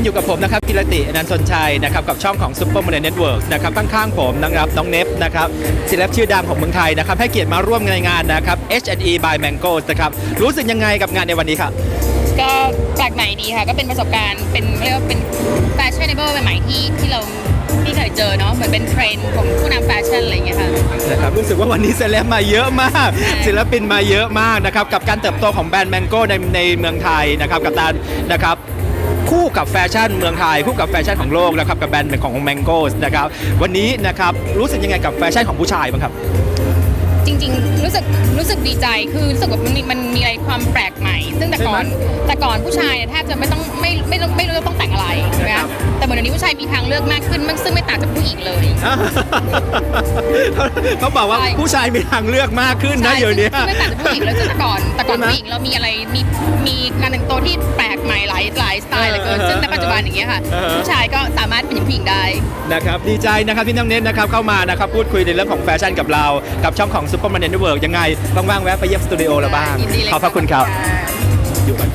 ยังอยู่กับผมนะครับกิรติอนันต์ชนชัยนะครับกับช่องของ Super m o d e l Network นะครับข้างๆผมนะครับน้องเนฟนะครับศิลปชื่อดังของเมืองไทยนะครับให้เกียรติมาร่วมในงานนะครับ H&E by Mango นะครับรู้สึกยังไงกับงานในวันนี้ครับก็แปลกใหม่ดีค่ะ ก็เป็นประสบการณ์เป็นเรียกว่าเป็นแฟชั่นเนเบิลใหม่ๆที่ที่เราที่เคยเจอเนาะเหมือนเป็นเทรนด์ของผู้นำแฟชั่นอะไรอย่างเงี้ยค่ะนะครับรู้สึกว่าวันนี้เซเลบมาเยอะมากใช่ศิลปินมาเยอะมากนะครับกับการเติบโตของแบรนด์แมงโก้ในในเมืองไทยนะครับกับการนะครับ คู่กับแฟชั่นเมืองไทย คู่กับแฟชั่นของโลกนะครับกับแบรนด์ของ Mango นะครับวันนี้นะครับรู้สึกยังไงกับแฟชั่นของผู้ชายบ้างครับ จริงๆ รู้สึกรู้สึกดีใจคือรู้สึกว่ามันมีมันมีอะไรความแปลกใหม่ ซึ่งแต่ก่อนใช่ไหมแต่ก่อนผู้ชายเนี่ยแทบจะไม่ต้องไม่ไม่ไม่ไม่รู้จะต้องแต่งอะไรใช่ไหมครัคะบแต่เหมือนเดี๋ยวนี้ผู้ชายมีทางเลือกมากขึ้นมันซึ่งไม่ต่างจากผู้หญิงเลย เขาบอกว่าใช่ผู้ชายมีทางเลือกมากขึ้นนะใช่เดี๋ยวนี้ซึ่งไม่ต่างจากผู้หญิงเลยซึ่งแต่ก่อน แต่ก่อนใช่ไหมผู้หญิงเรามีอะไรมีมีการแต่งตัวที่แปลกใหม่หลายหลายสไตล์เหลือเกินเออซึ่งในปัจจุบันอย่างเงี้ยค่ะเออผู้ชายก็สามารถเป็นอย่างผู้หญิงได้นะครับดีใจนะครับที่น้องเน้นนะครับเข้ามานะครับพูดคุยในเรื่องของแฟชั่นกับเรา กับช่องของ Super Man Network ยังไงว่างๆแวะไปเยี่ยมสตูดิโอเราบ้างยินดีเลยขอบพระคุณครับะอยู่ก่อน